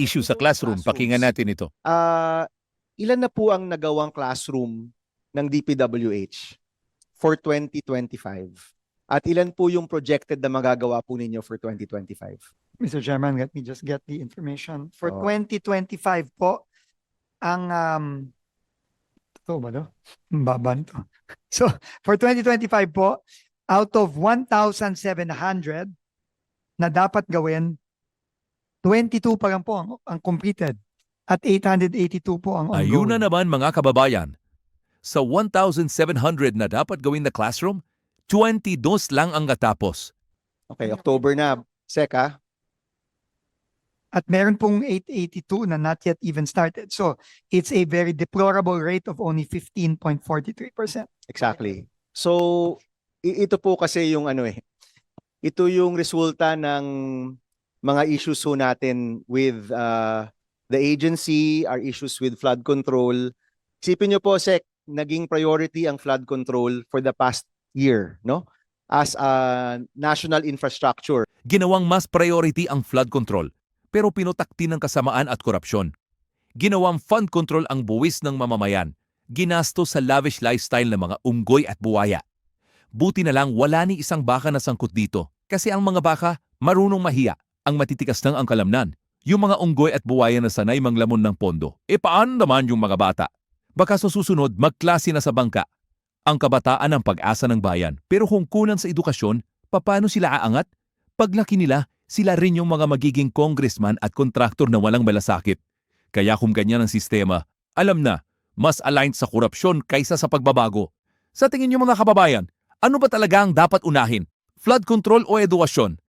issue sa classroom. Pakinggan natin ito. Ah, ilan na po ang nagawang classroom ng DPWH for 2025? At ilan po yung projected na magagawa po ninyo for 2025? Mr. Chairman, let me just get the information. For Oo. 2025 po, ang, um, ito ba no? Baba nito. So, for 2025 po, out of 1,700 na dapat gawin, 22 pa lang po ang, ang completed at 882 po ang ongoing. Ayun na naman mga kababayan. Sa 1,700 na dapat gawin na classroom, 22 lang ang natapos. Okay, October na. Seka, At meron pong 882 na not yet even started. So, it's a very deplorable rate of only 15.43%. exactly. So, ito po kasi yung ano eh. Ito yung resulta ng mga issues ho natin with uh, the agency, our issues with flood control. Isipin nyo po, Sek, naging priority ang flood control for the past year, no? As a national infrastructure. Ginawang mas priority ang flood control, pero pinutakti ng kasamaan at korupsyon. Ginawang fund control ang buwis ng mamamayan, ginasto sa lavish lifestyle ng mga unggoy at buwaya. Buti na lang wala ni isang baka na sangkot dito, kasi ang mga baka marunong mahiya, ang matitikas ng ang kalamnan. Yung mga unggoy at buwaya na sanay manglamon ng pondo, e paano naman yung mga bata? Baka sa susunod magklase na sa bangka. Ang kabataan ang pag-asa ng bayan, pero kung kunan sa edukasyon, paano sila aangat? Paglaki nila, sila rin yung mga magiging congressman at kontraktor na walang malasakit. Kaya kung ganyan ang sistema, alam na, mas aligned sa korupsyon kaysa sa pagbabago. Sa tingin niyo mga kababayan, ano ba talaga ang dapat unahin? Flood control o edukasyon?